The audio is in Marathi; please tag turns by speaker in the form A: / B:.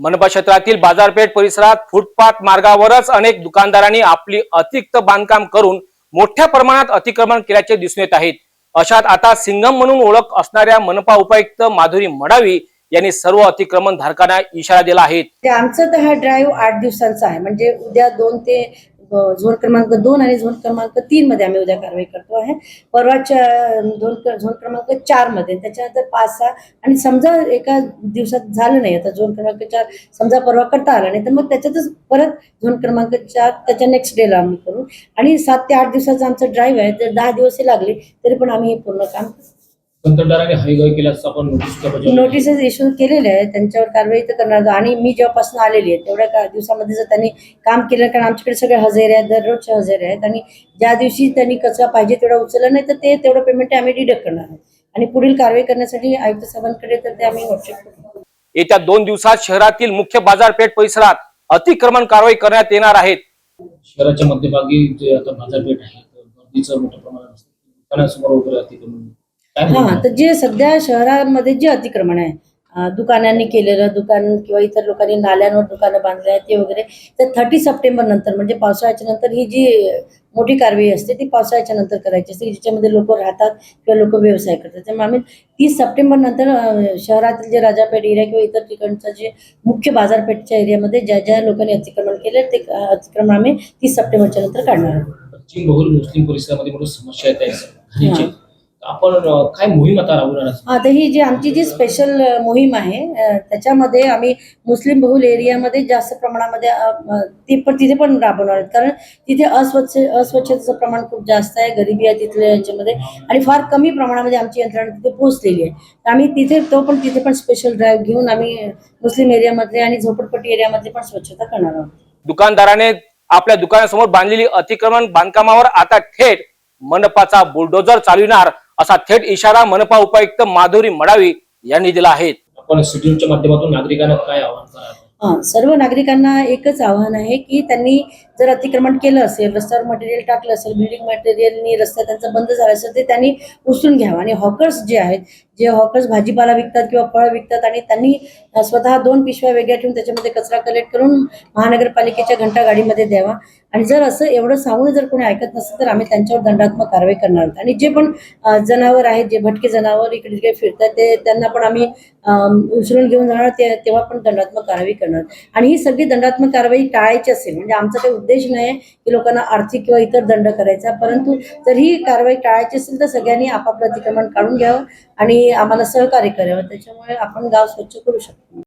A: मनपा क्षेत्रातील बाजारपेठ परिसरात फुटपाथ मार्गावरच अनेक दुकानदारांनी आपली अतिरिक्त बांधकाम करून मोठ्या प्रमाणात अतिक्रमण केल्याचे दिसून येत आहेत. अशात आता सिंगम म्हणून ओळख असणाऱ्या मनपा उपायुक्त माधुरी मडावी यांनी सर्व अतिक्रमण धारकांना इशारा दिला आहे.
B: आमचं तर हा ड्राईव्ह आठ दिवसांचा आहे. म्हणजे उद्या दोन ते झोन क्रमांक दोन आणि झोन क्रमांक तीन मध्ये आम्ही उद्या कारवाई करतो आहे. परवाच्या दोन झोन क्रमांक चारमध्ये. त्याच्यानंतर पाच सहा आणि समजा एका दिवसात झालं नाही आता झोन क्रमांक चार समजा परवा करता आला नाही तर मग त्याच्यातच परत झोन क्रमांक चार त्याच्या नेक्स्ट डेला आम्ही करू. आणि सात ते आठ दिवसाचा आमचं ड्राईव्ह आहे तर दहा दिवस लागले तरी पण आम्ही हे पूर्ण काम
C: कंत्राटदाराने हयगय केल्यास आपण नोटीस बजावली.
B: नोटिसेस इश्यू केलेले आहेत त्यांच्यावर कारवाई तर करणार. आणि मी जेव्हापासून आलेली आहे तेवढ्या का दिवसामध्ये जर त्यांनी काम केलं कारण आमच्याकडे सगळे हजेरे आहेत दररोजचे हजेरे आहेत आणि ज्या दिवशी त्यांनी कचरा पाहिजे तेवढा उचलला नाही तर ते तेवढं पेमेंट आम्ही डिडक्ट करणार आहोत. आणि पुढील कारवाई करण्यासाठी आयुक्त साहेबांकडे तर ते आम्ही करू
A: येत्या दोन दिवसात शहरातील मुख्य बाजारपेठ परिसरात अतिक्रमण कारवाई करण्यात येणार आहेत.
C: शहराच्या मध्यभागी जे आता बाजारपेठ आहे तर गर्दीचं मोठं प्रमाण असतं. दुकानासमोर वगैरे अतिक्रमण
B: हा? तर जे सध्या शहरामध्ये जे अतिक्रमण आहे दुकानांनी केलेलं दुकान किंवा इतर लोकांनी नाल्यांवर दुकानं बांधले आहेत ते वगैरे तर थर्टी सप्टेंबर नंतर म्हणजे पावसाळ्याच्या नंतर ही जी मोठी कारवाई असते ती पावसाळ्याच्या नंतर करायची असते ज्याच्यामध्ये लोक राहतात किंवा लोक व्यवसाय करतात त्यामुळे आम्ही तीस सप्टेंबर नंतर शहरातील जे राजापेठ एरिया किंवा इतर ठिकाणचं जे मुख्य बाजारपेठच्या एरियामध्ये ज्या ज्या लोकांनी अतिक्रमण केले ते अतिक्रमण आम्ही तीस सप्टेंबरच्या नंतर काढणार आहोत
C: मुस्लिम परिसरामध्ये समस्या. आपण काय मोहीम आता राबवणार आहात?
B: हा ही जी आमची जी स्पेशल मोहीम आहे त्याच्यामध्ये आम्ही मुस्लिम बहुल एरियामध्ये जास्त प्रमाणामध्ये ती पण तिथे पण राबवणार आहेत. कारण तिथे अस्वच्छ अस्वच्छतेचं प्रमाण खूप जास्त आहे गरिबी आहे तिथल्या याच्यामध्ये आणि फार कमी प्रमाणामध्ये आमची यंत्रणा तिथे पोहोचलेली आहे. तर आम्ही तिथे तो पण तिथे पण स्पेशल ड्राईव्ह घेऊन आम्ही मुस्लिम एरियामधले आणि झोपडपट्टी एरियामध्ये पण स्वच्छता करणार आहोत.
A: दुकानदाराने आपल्या दुकानासमोर बांधलेली अतिक्रमण बांधकामावर आता थेट मनपाचा बुलडोजर चालविणार असा थेट इशारा मनपा उपायुक्त माधुरी मडावी यांनी दिला आहे.
C: आपण माध्यमातून नागरिकांना काय आवाहन कराल?
B: हां सर्व नागरिकांना एकच आव्हान आहे की त्यांनी जर अतिक्रमण केलं असेल रस्त्यावर मटेरियल टाकलं असेल बिल्डिंग मटेरियलनी रस्ता त्यांचा बंद झाला असेल ते त्यांनी उचलून घ्यावं. आणि हॉकर्स जे आहेत जे हॉकर्स भाजीपाला विकतात किंवा फळ विकतात आणि त्यांनी स्वतः दोन पिशव्या वेगळ्या ठेवून त्याच्यामध्ये कचरा कलेक्ट करून महानगरपालिकेच्या घंटा गाडीमध्ये द्यावा. आणि जर असं एवढं सांगून जर कोणी ऐकत नसेल तर आम्ही त्यांच्यावर दंडात्मक कारवाई करणार आहोत. आणि जे पण जनावर आहेत जे भटके जनावर इकडे तिकडे फिरतात ते त्यांना पण आम्ही उचलून घेऊन जाणार ते तेव्हा पण दंडात्मक कारवाई करणार आणि ही सगळी दंडात्मक कारवाई टाळायची असेल म्हणजे आमचा काही उद्देश नाही आहे की लोकांना आर्थिक किंवा इतर दंड करायचा. परंतु जर ही कारवाई टाळायची असेल तर सगळ्यांनी आपापलं अतिक्रमण काढून घ्यावं आणि आम्हाला सहकार्य करावं. त्याच्यामुळे आपण गाव स्वच्छ करू शकतो.